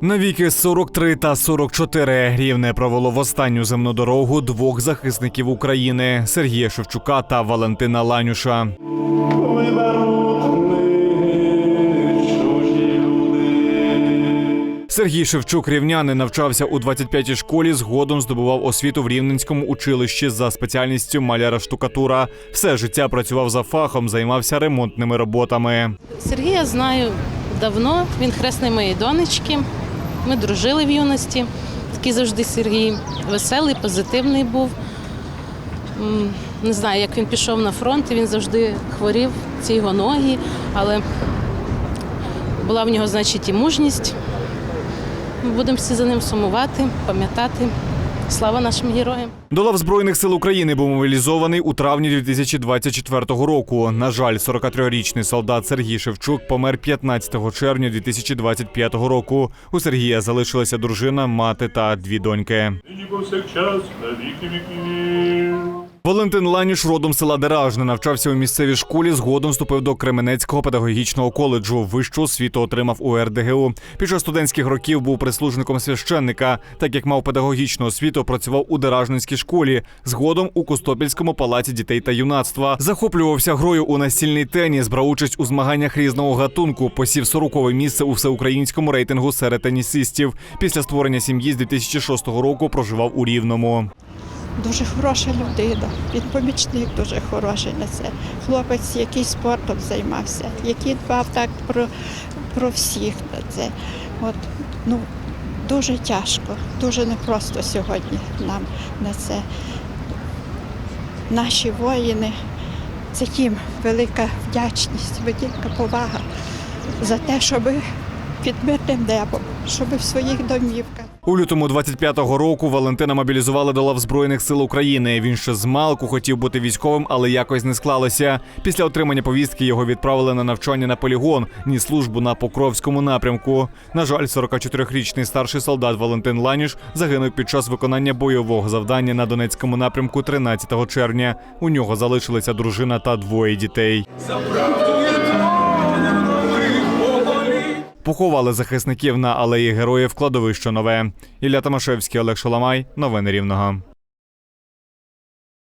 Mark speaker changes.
Speaker 1: Навіки 43 та 44 рівне провело в останню земну дорогу двох захисників України Сергія Шевчука та Валентина Ланюша. Сергій Шевчук рівнянин навчався у 25-й школі. Згодом здобував освіту в рівненському училищі за спеціальністю маляра штукатура. Все життя працював за фахом, займався ремонтними роботами.
Speaker 2: Сергія знаю давно. Він хресний моєї донечки. Ми дружили в юності. Такий завжди Сергій веселий, позитивний був. Не знаю, як він пішов на фронт, він завжди хворів, ці його ноги, але була в нього, значить, і мужність. Ми будемо всі за ним сумувати, пам'ятати. Слава нашим героям!
Speaker 1: До лав збройних сил України був мобілізований у травні 2024 року. На жаль, 43-річний солдат Сергій Шевчук помер 15 червня 2025 року. У Сергія залишилася дружина, мати та дві доньки.
Speaker 3: Нині повсякчас на віки віків.
Speaker 1: Валентин Ланіш родом села Деражне навчався у місцевій школі. Згодом вступив до Кременецького педагогічного коледжу. Вищу освіту отримав у РДГУ. Під час студентських років був прислужником священника. Так як мав педагогічну освіту, працював у Деражненській школі. Згодом у Костопільському палаці дітей та юнацтва. Захоплювався грою у настільний теніс, брав участь у змаганнях різного гатунку. Посів 40-ве місце у всеукраїнському рейтингу серед тенісистів. Після створення сім'ї з 2006 року проживав у Рівному.
Speaker 4: Дуже хороша людина. Він помічник дуже хороший на це. Хлопець, який спортом займався, який дбав так про, про всіх на це. От, ну, дуже тяжко, дуже непросто сьогодні нам на це. Наші воїни, це їм велика вдячність, велика повага за те, щоб під мирним небом, щоб в своїх домівках.
Speaker 1: У лютому 25-го року Валентина мобілізували до лав збройних сил України. Він ще з малку хотів бути військовим, але якось не склалося. Після отримання повістки його відправили на навчання на полігон, ні службу на Покровському напрямку. На жаль, 44-річний старший солдат Валентин Ланіш загинув під час виконання бойового завдання на Донецькому напрямку 13 червня. У нього залишилися дружина та двоє дітей. Поховали захисників на алеї героїв кладовище нове. Ілля Тамашевський, Олег Шоламай, Новини Рівного.